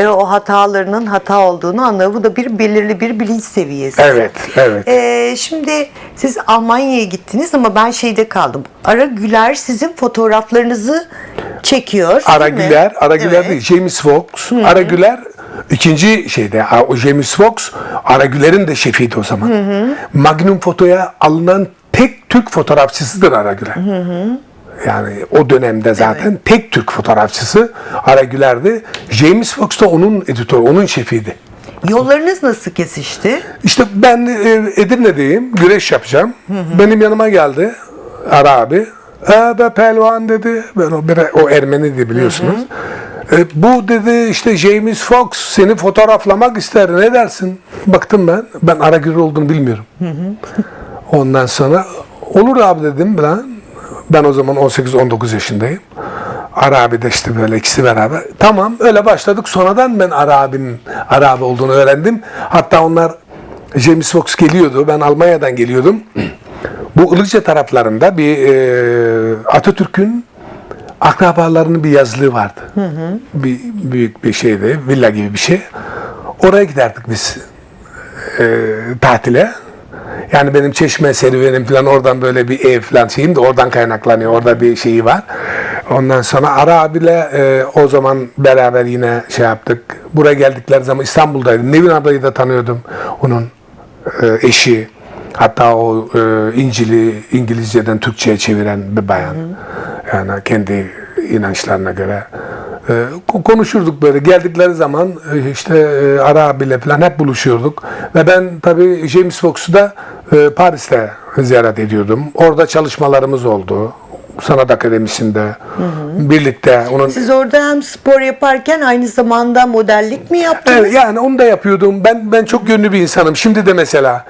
e, o hatalarının hata olduğunu anlıyor. Bu da bir belirli bir bilinç seviyesi. Evet, evet. E, şimdi siz Almanya'ya gittiniz ama ben şeyde kaldım. Ara Güler sizin fotoğraflarınızı çekiyor. Ara? Güler, Ara Güler Evet. değil, James Fox. Ara Güler ikinci şeyde, o James Fox, Ara Güler'in de şefiydi o zaman. Magnum Foto'ya alınan tek Türk fotoğrafçısıdır Ara Güler. Yani o dönemde zaten tek Türk fotoğrafçısı Ara Güler'di. James Fox da onun editörü, onun şefiydi. Yollarınız nasıl kesişti? İşte ben e, Edirne'deyim, güreş yapacağım. Benim yanıma geldi Ara abi. E be pelvan dedi. Ben o, o Ermeniydi biliyorsunuz. E, bu dedi işte James Fox seni fotoğraflamak ister ne dersin? Baktım ben. Ben Ara Güler olduğunu bilmiyorum. Ondan sonra olur abi dedim ben. Ben o zaman 18-19 yaşındayım. Ara abi de işte böyle ikisi beraber. Tamam öyle başladık. Sonradan ben Ara abinin Ara abi olduğunu öğrendim. Hatta onlar James Fox geliyordu. Ben Almanya'dan geliyordum. Bu Ilıca taraflarında bir e, Atatürk'ün akrabalarının bir yazlığı vardı. Bir büyük bir şeydi, villa gibi bir şey. Oraya giderdik biz e, tatile. Yani benim çeşme serüvenim falan oradan böyle bir ev falan şeyim de oradan kaynaklanıyor. Orada bir şeyi var. Ondan sonra Ara abiyle e, o zaman beraber yine şey yaptık. Buraya geldikleri zaman İstanbul'daydım. Nevin ablayı da tanıyordum. Onun e, eşi. Hatta o e, İncil'i İngilizceden Türkçe'ye çeviren bir bayan. Yani kendi inançlarına göre. E, ko- konuşurduk böyle. Geldikleri zaman e, işte e, Ara abiyle falan hep buluşuyorduk. Ve ben tabii James Fox'u da e, Paris'te ziyaret ediyordum. Orada çalışmalarımız oldu. Sanat Akademisi'nde birlikte onun Siz orada hem spor yaparken aynı zamanda modellik mi yaptınız? Evet, yani onu da yapıyordum. Ben ben çok yönlü bir insanım. Şimdi de mesela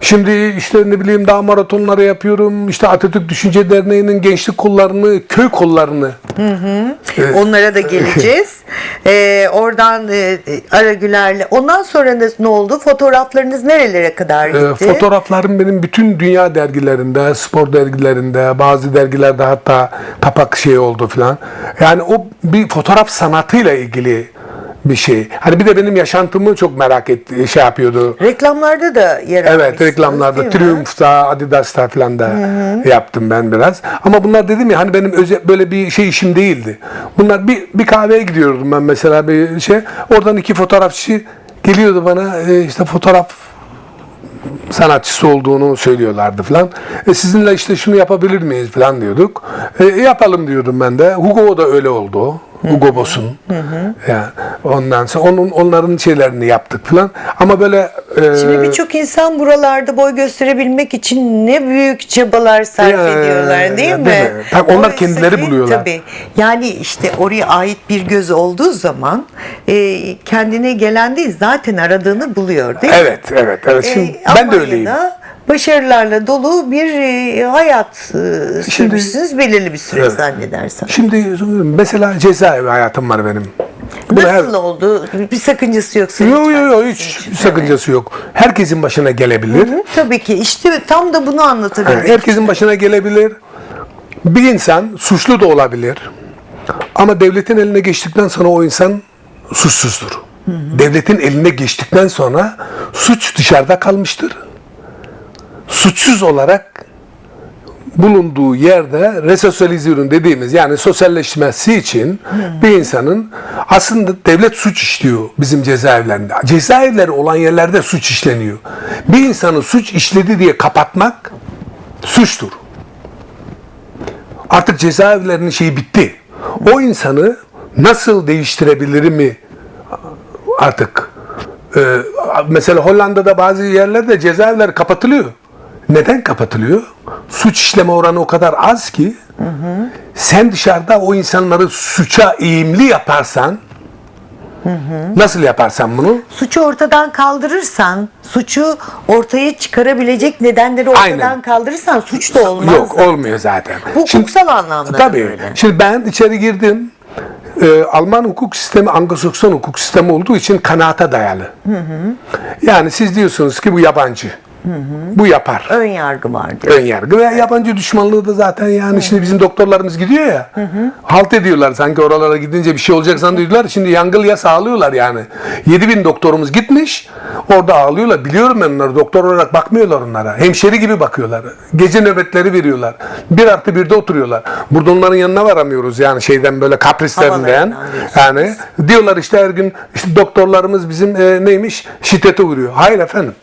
şimdi işte ne bileyim daha maratonları yapıyorum. İşte Atatürk Düşünce Derneği'nin gençlik kollarını, köy kollarını. Onlara da geleceğiz. Ee, oradan e, Ara Güler'le. Ondan sonra ne- oldu? Fotoğraflarınız nerelere kadar Ee, gitti? fotoğraflarım benim bütün dünya dergilerinde, spor dergilerinde, bazı dergilerde hatta kapak şey oldu falan. Yani o bir fotoğraf sanatıyla ilgili bir şey. Hani bir de benim yaşantımı çok merak etti, şey yapıyordu. Reklamlarda da yer Evet reklamlarda? Triumph'ta, Adidas'ta falan da yaptım ben biraz. Ama bunlar dedim ya hani benim özel böyle bir şey işim değildi. Bunlar bir bir kahveye gidiyordum ben mesela bir şey. Oradan iki fotoğrafçı geliyordu bana e, işte fotoğraf sanatçısı olduğunu söylüyorlardı falan. E, sizinle işte şunu yapabilir miyiz falan diyorduk. E, yapalım diyordum ben de. Hugo da öyle oldu. Hugo Boss'un. Yani ondan sonra onun onların şeylerini yaptık falan. Ama böyle e, Şimdi birçok insan buralarda boy gösterebilmek için ne büyük çabalar sarf Ya, ediyorlar değil değil mi? mi? Tabii onlar kendileri buluyorlar. Tabii. Yani işte oraya ait bir göz olduğu zaman e, kendine gelen değil zaten aradığını buluyor değil mi? Evet, evet, evet. Şimdi E, ben de öyleyim. Başarılarla dolu bir e, hayat e, sürmüşsünüz belirli bir süre Evet. zannedersem. Şimdi mesela cezaevi hayatım var benim. Bu Nasıl her- oldu? Bir sakıncası yoksa. Yok yok yok hiç sakıncası yok. Herkesin başına gelebilir. Tabii ki işte tam da bunu Ha, anlatabilmek. Herkesin başına gelebilir. Bir insan suçlu da olabilir. Ama devletin eline geçtikten sonra o insan suçsuzdur. Devletin eline geçtikten sonra suç dışarıda kalmıştır. Suçsuz olarak bulunduğu yerde resosyalizasyon dediğimiz yani sosyalleşmesi için bir insanın aslında devlet suç işliyor bizim cezaevlerinde. Cezaevleri olan yerlerde suç işleniyor. Bir insanı suç işledi diye kapatmak suçtur. Artık cezaevlerinin şeyi bitti. O insanı nasıl değiştirebilir mi artık? Ee, mesela Hollanda'da bazı yerlerde cezaevler kapatılıyor. Neden kapatılıyor? Suç işleme oranı o kadar az ki sen dışarıda o insanları suça eğimli yaparsan nasıl yaparsan bunu? Suçu ortadan kaldırırsan, suçu ortaya çıkarabilecek nedenleri ortadan Aynen. kaldırırsan suç da olmaz. Yok olmuyor zaten. Hukuksal anlamda da Tabii. böyle. Şimdi ben içeri girdim. Ee, Alman hukuk sistemi Anglo-Sakson hukuk sistemi olduğu için kanaata dayalı. Yani siz diyorsunuz ki bu yabancı. Bu yapar. Ön yargı vardır. Ön yargı ve yabancı düşmanlığı da zaten yani şimdi bizim doktorlarımız gidiyor ya. Halt ediyorlar sanki oralara gidince bir şey olacak zannediyorlar. Şimdi yangıl sağlıyorlar yani. 7000 doktorumuz gitmiş. Orada ağlıyorlar. Biliyorum ben onları. Doktor olarak bakmıyorlar onlara. Hemşeri gibi bakıyorlar. Gece nöbetleri veriyorlar. Bir artı birde oturuyorlar. Burada onların yanına varamıyoruz yani şeyden böyle kaprislerinden. Yani diyorlar işte her gün işte doktorlarımız bizim e, neymiş şiddete uğruyor. Hayır efendim.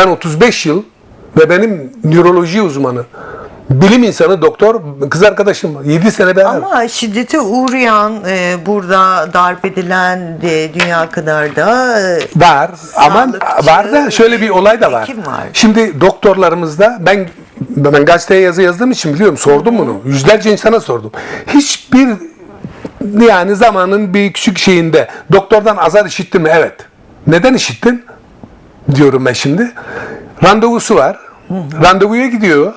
Ben 35 yıl ve benim nöroloji uzmanı, bilim insanı doktor kız arkadaşım var. 7 sene beraber. Ama şiddete uğrayan, e, burada darp edilen e, dünya kadar da e, Var ama Sağlıkçı, var da şöyle bir olay da var. hekim var. Şimdi doktorlarımızda ben ben gazeteye yazı yazdığım için biliyorum sordum bunu. Yüzlerce insana sordum. Hiçbir yani zamanın bir küçük şeyinde doktordan azar işittin mi? Evet. Neden işittin? Diyorum ben şimdi. Randevusu var. Randevuya gidiyor.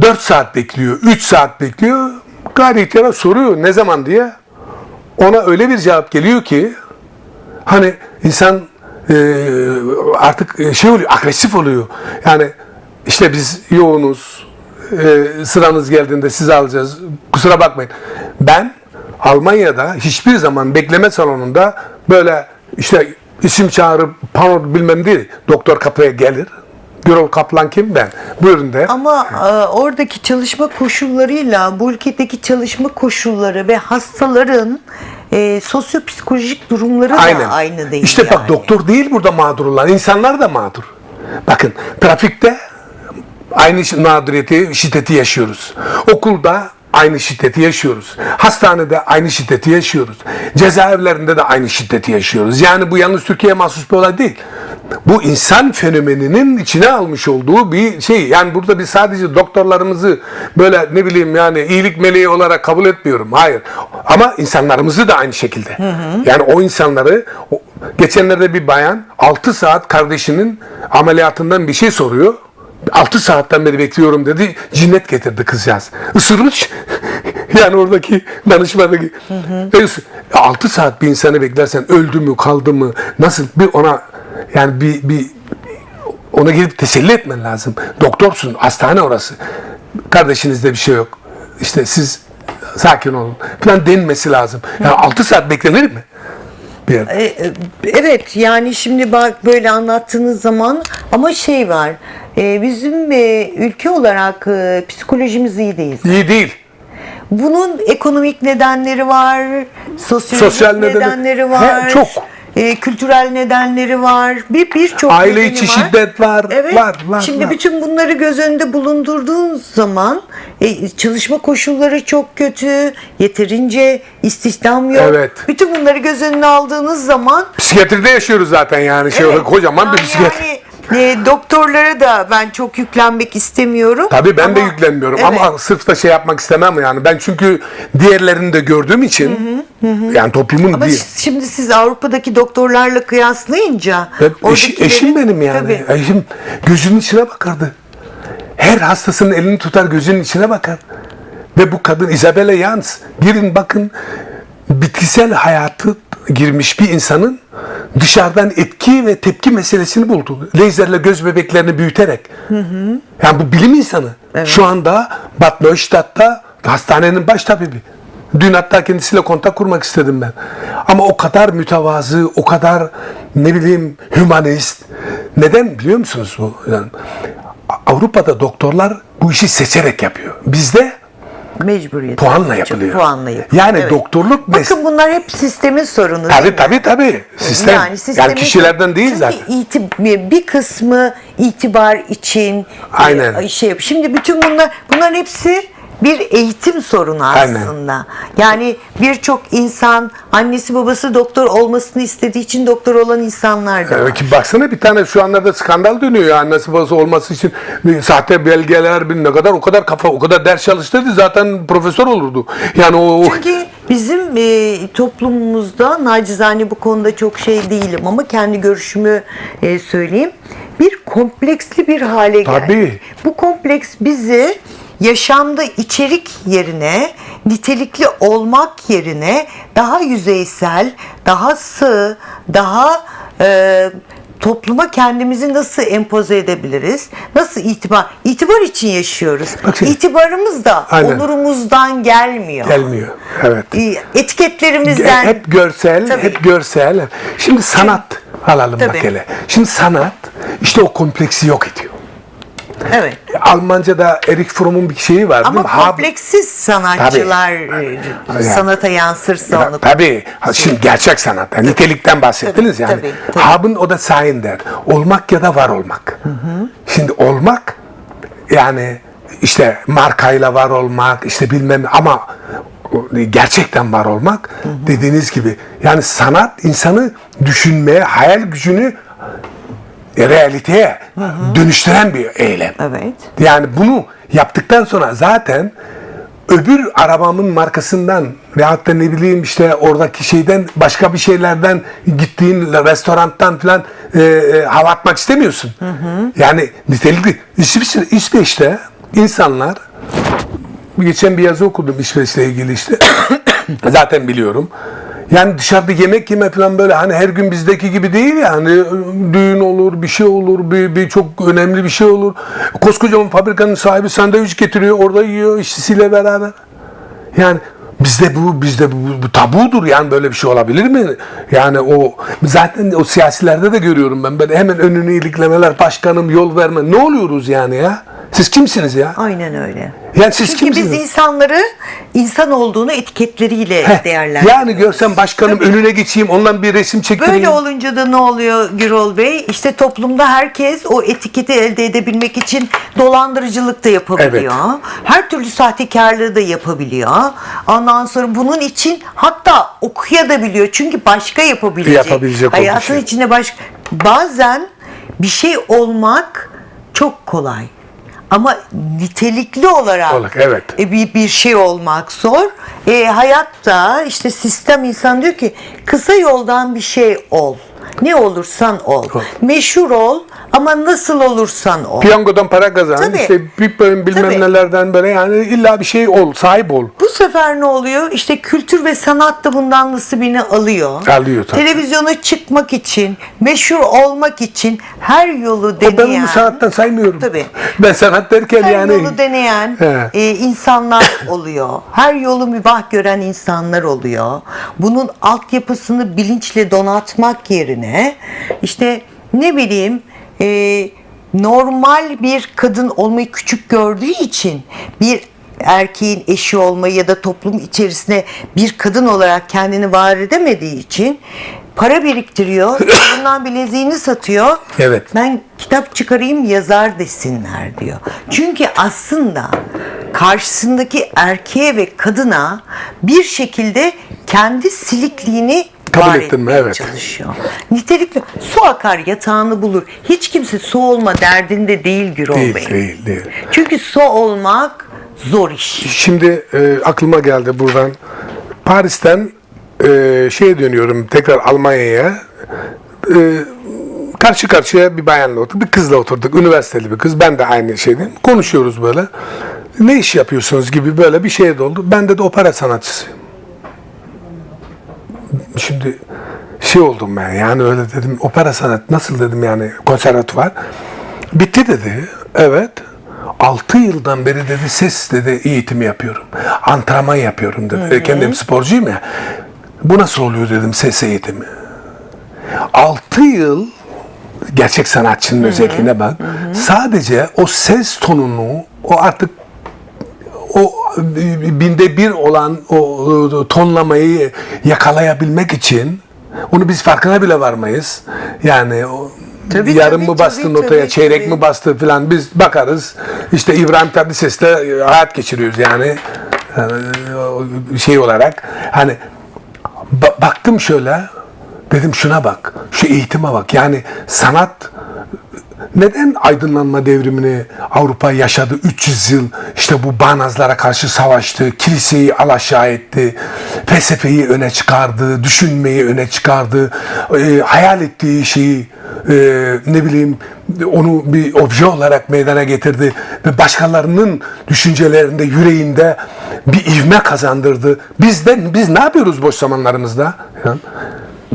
4 saat bekliyor. 3 saat bekliyor. Gayet ihtiyara soruyor ne zaman diye. Ona öyle bir cevap geliyor ki hani insan e, artık e, şey oluyor, agresif oluyor. Yani işte biz yoğunuz, e, sıranız geldiğinde sizi alacağız. Kusura bakmayın. Ben Almanya'da hiçbir zaman bekleme salonunda böyle işte isim çağırıp pano bilmem değil. Doktor kapıya gelir. Gürol Kaplan kim? Ben. Buyurun der. ama e, oradaki çalışma koşullarıyla bu ülkedeki çalışma koşulları ve hastaların e, sosyopsikolojik durumları da Aynen. aynı değil. İşte bak yani. doktor değil burada mağdur olan. insanlar da mağdur. Bakın trafikte aynı mağduriyeti, şiddeti yaşıyoruz. Okulda aynı şiddeti yaşıyoruz. Hastanede aynı şiddeti yaşıyoruz. Cezaevlerinde de aynı şiddeti yaşıyoruz. Yani bu yalnız Türkiye'ye mahsus bir olay değil. Bu insan fenomeninin içine almış olduğu bir şey. Yani burada biz sadece doktorlarımızı böyle ne bileyim yani iyilik meleği olarak kabul etmiyorum. Hayır. Ama insanlarımızı da aynı şekilde. Yani o insanları geçenlerde bir bayan 6 saat kardeşinin ameliyatından bir şey soruyor. 6 saatten beri bekliyorum dedi. Cinnet getirdi kızcağız. Isırmış. yani oradaki danışmadaki. 6 saat bir insanı beklersen öldü mü kaldı mı nasıl bir ona yani bir, bir ona gidip teselli etmen lazım. Doktorsun, hastane orası. Kardeşinizde bir şey yok. İşte siz sakin olun falan denmesi lazım. Yani 6 saat beklenir mi? Bir yerde. E, e, Evet yani şimdi bak böyle anlattığınız zaman ama şey var e, bizim e, ülke olarak e, psikolojimiz iyi değil. İyi değil. Bunun ekonomik nedenleri var, sosyolojik Sosyal nedeni- nedenleri var. He, çok. e, kültürel nedenleri var. Bir birçok Aile nedeni içi var. şiddet var, Evet. var, var, Şimdi var. bütün bunları göz önünde bulundurduğun zaman e, çalışma koşulları çok kötü, yeterince istihdam yok. Evet. Bütün bunları göz önüne aldığınız zaman Psikiyatride yaşıyoruz zaten yani. Şey, Evet. kocaman bir Yani psikiyatri. E, doktorlara da ben çok yüklenmek istemiyorum. Tabii ben de Ama- yüklenmiyorum Evet. ama sırf da şey yapmak istemem yani. Ben çünkü diğerlerini de gördüğüm için yani toplumun Ama değil. şimdi siz Avrupa'daki doktorlarla kıyaslayınca Ben- eşim benim yani. Tabii. Eşim gözünün içine bakardı. Her hastasının elini tutar gözünün içine bakar. Ve bu kadın Isabella Jans. Girin bakın bitkisel hayatı girmiş bir insanın dışarıdan etki ve tepki meselesini buldu. Laserle göz bebeklerini büyüterek. Yani bu bilim insanı. Şu anda Bad Neustadt'ta hastanenin baş tabibi. Dün hatta kendisiyle kontak kurmak istedim ben. Ama o kadar mütevazı, o kadar ne bileyim hümanist. Neden biliyor musunuz bu? Yani Avrupa'da doktorlar bu işi seçerek yapıyor. Bizde Mecburiyet. puanla yapılıyor. Puanla yapılıyor. Yani Evet. doktorluk mes- Bakın bunlar hep sistemin sorunu. Tabii tabii tabii. Sistem. Yani, sistemin kişilerden değil Çünkü zaten. iti- bir kısmı itibar için e, Aynen. şey yap. Şimdi bütün bunlar bunların hepsi bir eğitim sorunu Aynen. aslında. Yani birçok insan annesi babası doktor olmasını istediği için doktor olan insanlar da var. Ki baksana bir tane şu anlarda skandal dönüyor ya annesi babası olması için sahte belgeler bir ne kadar o kadar kafa o kadar ders çalıştırdı zaten profesör olurdu. Yani o- Çünkü bizim e, toplumumuzda nacizane bu konuda çok şey değilim ama kendi görüşümü e, söyleyeyim. Bir kompleksli bir hale geldi. Tabii. Bu kompleks bizi yaşamda içerik yerine nitelikli olmak yerine daha yüzeysel, daha sığ, daha e, topluma kendimizi nasıl empoze edebiliriz? Nasıl itibar? İtibar için yaşıyoruz. Bak şimdi- İtibarımız da Aynen. onurumuzdan gelmiyor. Gelmiyor. Evet. Etiketlerimizden Hep görsel, Tabii. hep görsel. Şimdi sanat alalım Tabii. bak hele. Şimdi sanat işte o kompleksi yok ediyor. Evet. Almanca'da Erich Fromm'un bir şeyi var Ama değil mi? Hab- kompleksiz sanatçılar e, Yani- sanata yansırsa Ya, onu Tabii. Şimdi gerçek sanat. Yani nitelikten bahsettiniz Tabii, yani. tabii, tabii. Hab'ın o da sein der. Olmak ya da var olmak. Şimdi olmak yani işte markayla var olmak işte bilmem ama gerçekten var olmak dediğiniz gibi yani sanat insanı düşünmeye hayal gücünü realiteye dönüştüren bir eylem. Evet. Yani bunu yaptıktan sonra zaten öbür arabamın markasından veyahut da ne bileyim işte oradaki şeyden başka bir şeylerden gittiğin restorandan falan e, e, hava atmak istemiyorsun. Yani nitelikli İsviçre, İsveç'te insanlar geçen bir yazı okudum İsveç'le ilgili işte. Zaten biliyorum. Yani dışarıda yemek yeme falan böyle hani her gün bizdeki gibi değil yani düğün olur bir şey olur bir, bir çok önemli bir şey olur. Koskocaman fabrikanın sahibi sandviç getiriyor orada yiyor işçisiyle beraber. Yani bizde bu bizde bu, bu, bu tabudur yani böyle bir şey olabilir mi? Yani o zaten o siyasilerde de görüyorum ben böyle hemen önünü iliklemeler başkanım yol verme ne oluyoruz yani ya? Siz kimsiniz ya? Aynen öyle. Yani siz Çünkü kimsiniz? biz insanları insan olduğunu etiketleriyle Heh, değerlendiriyoruz. Yani görsem başkanım önüne geçeyim ondan bir resim çektireyim. Böyle olunca da ne oluyor Gürol Bey? İşte toplumda herkes o etiketi elde edebilmek için dolandırıcılık da yapabiliyor. Her türlü sahtekarlığı da yapabiliyor. Ondan sonra bunun için hatta okuyabiliyor. Çünkü başka yapabilecek. Yapabilecek Hayatın şey. içinde başka. Bazen bir şey olmak çok kolay. Ama nitelikli olarak Olarak, evet. e, bir, bir şey olmak zor. E, hayatta işte sistem insan diyor ki kısa yoldan bir şey ol. Ne olursan ol. Meşhur ol ama nasıl olursan ol. Piyangodan para kazan, Tabii. işte bir bölüm bilmem Tabii. nelerden böyle yani illa bir şey ol, sahip ol. Bu sefer ne oluyor? İşte kültür ve sanat da bundan nasibini alıyor. Alıyor tabii. Televizyona çıkmak için, meşhur olmak için her yolu Ben deneyen. onu sanattan saymıyorum. Tabii. Ben sanat derken her yani yolu deneyen He. e, insanlar oluyor. Her yolu mübah gören insanlar oluyor. Bunun altyapısını bilinçle donatmak yerine işte ne bileyim e, normal bir kadın olmayı küçük gördüğü için bir erkeğin eşi olmayı ya da toplum içerisinde bir kadın olarak kendini var edemediği için para biriktiriyor. Bundan bileziğini satıyor. Evet. Ben kitap çıkarayım yazar desinler diyor. Çünkü aslında karşısındaki erkeğe ve kadına bir şekilde kendi silikliğini Kabul var ettin mi? Evet. çalışıyor. Nitelikli su akar yatağını bulur. Hiç kimse su olma derdinde değil Gürol değil, Bey. değil, değil. Çünkü su olmak zor iş. Şimdi e, aklıma geldi buradan. Paris'ten e, şeye dönüyorum tekrar Almanya'ya. E, karşı karşıya bir bayanla oturduk. Bir kızla oturduk. Üniversiteli bir kız. Ben de aynı şeydim. Konuşuyoruz böyle. Ne iş yapıyorsunuz gibi böyle bir şey oldu. Ben de, de opera sanatçısıyım. Şimdi şey oldum ben yani öyle dedim opera sanat nasıl dedim yani konservatuvar. Bitti dedi. Evet. 6 yıldan beri dedi ses dedi eğitimi yapıyorum. Antrenman yapıyorum dedi. Kendim sporcuyum ya. Bu nasıl oluyor dedim ses eğitimi. 6 yıl gerçek sanatçının özelliğine bak. Sadece o ses tonunu o artık o binde bir olan o e, tonlamayı yakalayabilmek için onu biz farkına bile varmayız. Yani o Tabii, yarım tabii, mı bastı tabii, notaya, tabii, çeyrek tabii. mi bastı falan biz bakarız. İşte İbrahim Tatlıses'le e, hayat geçiriyoruz yani o şey olarak. Hani ba- baktım şöyle dedim şuna bak, şu eğitime bak. Yani sanat neden aydınlanma devrimini Avrupa yaşadı 300 yıl işte bu bağnazlara karşı savaştı, kiliseyi alaşağı etti, felsefeyi öne çıkardı, düşünmeyi öne çıkardı, e, hayal ettiği şeyi e, ne bileyim onu bir obje olarak meydana getirdi ve başkalarının düşüncelerinde, yüreğinde bir ivme kazandırdı. Bizden biz ne yapıyoruz boş zamanlarımızda? Ya?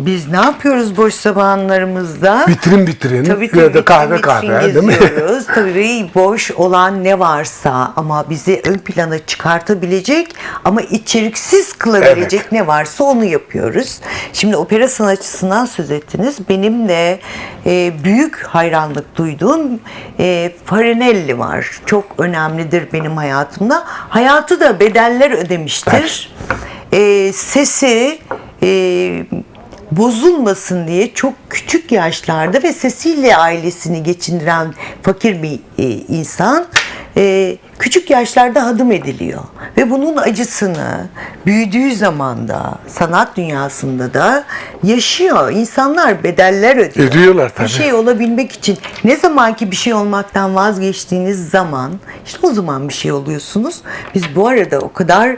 Biz ne yapıyoruz boş zamanlarımızda? Vitrin vitrin Tabii tabii ya da kahve kahve değil mi? tabii boş olan ne varsa ama bizi ön plana çıkartabilecek ama içeriksiz kılabilecek Evet. ne varsa onu yapıyoruz. Şimdi opera sanatçısından söz ettiniz. Benim de e, büyük hayranlık duyduğum e, Farinelli var. Çok önemlidir benim hayatımda. Hayatı da bedeller ödemiştir. E, sesi e, bozulmasın diye çok küçük yaşlarda ve sesiyle ailesini geçindiren fakir bir e, insan e, küçük yaşlarda hadım ediliyor ve bunun acısını büyüdüğü zamanda sanat dünyasında da yaşıyor. İnsanlar bedeller ödüyor. Ödüyorlar tabii. Bir şey olabilmek için ne zaman ki bir şey olmaktan vazgeçtiğiniz zaman işte o zaman bir şey oluyorsunuz. Biz bu arada o kadar